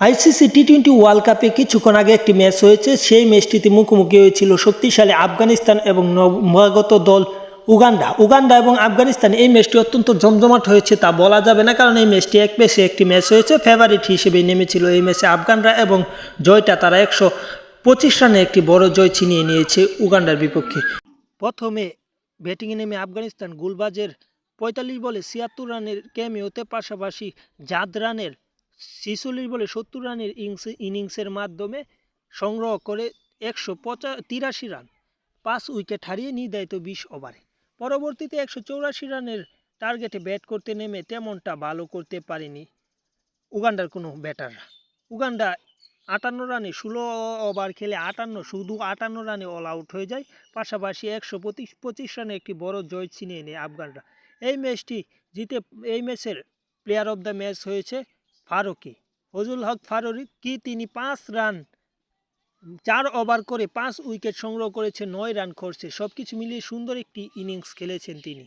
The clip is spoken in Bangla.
আইসিসি টি টোয়েন্টি ওয়ার্ল্ড কাপে কিছুক্ষণ আগে একটি ম্যাচ হয়েছে। সেই ম্যাচটিতে মুখোমুখি হয়েছিল শক্তিশালী আফগানিস্তান এবং নবাগত দল উগান্ডা। উগান্ডা এবং আফগানিস্তান, এই ম্যাচটি অত্যন্ত জমজমাট হয়েছে তা বলা যাবে না, কারণ এই ম্যাচটি এক পেশে একটি ম্যাচ হয়েছে। ফেভারিট হিসেবে নেমেছিল এই ম্যাচে আফগানরা এবং জয়টা তারা একশো পঁচিশ রানে একটি বড় জয় ছিনিয়ে নিয়েছে উগান্ডার বিপক্ষে। প্রথমে ব্যাটিংয়ে নেমে আফগানিস্তান, গুলবাজের পঁয়তাল্লিশ বলে ছিয়াত্তর রানের ক্যামিওতে পাশাপাশি জাদ রানের ছিচল্লিশ বলে সত্তর রানের ইংস- ইনিংসের মাধ্যমে সংগ্রহ করে একশো পঁচা, তিরাশি রান, পাঁচ উইকেট হারিয়ে নির্ধারিত বিশ ওভারে। পরবর্তীতে একশো চৌরাশি রানের টার্গেটে ব্যাট করতে নেমে তেমনটা ভালো করতে পারেনি উগান্ডার কোনো ব্যাটাররা। উগান্ডা আটান্ন রানে ষোলো ওভার খেলে আটান্ন, শুধু আটান্ন রানে অল আউট হয়ে যায়। পাশাপাশি একশো পঁচিশ পঁচিশ রানে একটি বড় জয় ছিনিয়ে নেয় আফগানরা। এই ম্যাচটি জিতে, এই ম্যাচের প্লেয়ার অফ দ্য ম্যাচ হয়েছে ফারুকি। ফজল হক ফারুকি তিনি পাঁচ রান, চার ওভার করে পাঁচ উইকেট সংগ্রহ করেছে, নয় রান করছে সব কিছু মিলিয়ে সুন্দর একটি ইনিংস খেলেছেন তিনি।